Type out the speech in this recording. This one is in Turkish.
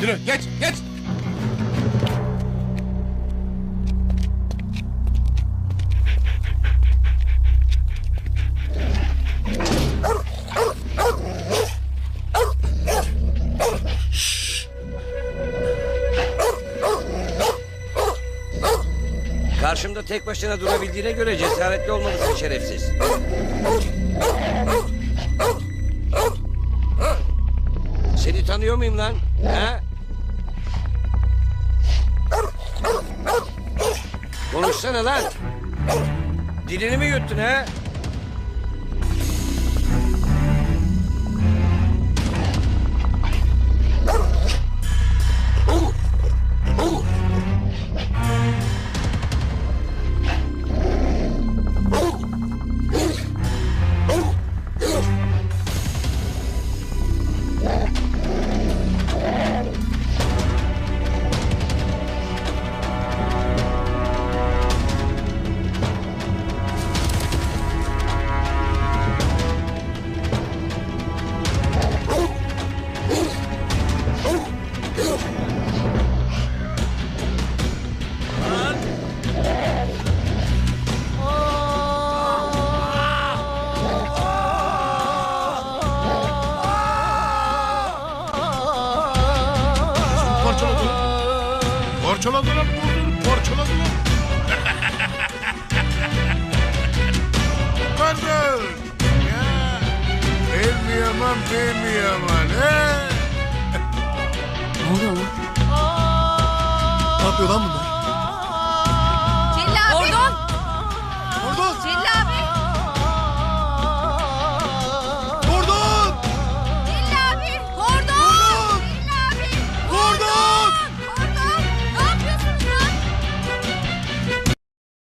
Yürü geç geç. Karşımda tek başına durabildiğine göre cesaretli olmalısın şerefsiz. Seni tanıyor muyum lan? Ha? Konuşsana lan. Dilini mi yuttun ha? Parçaladılar. Parçaladılar vurdur parçaladılar. Kardeş. Ya. El mi yaman mi yaman he? Ne oluyor lan? Ne yapıyor lan bunlar?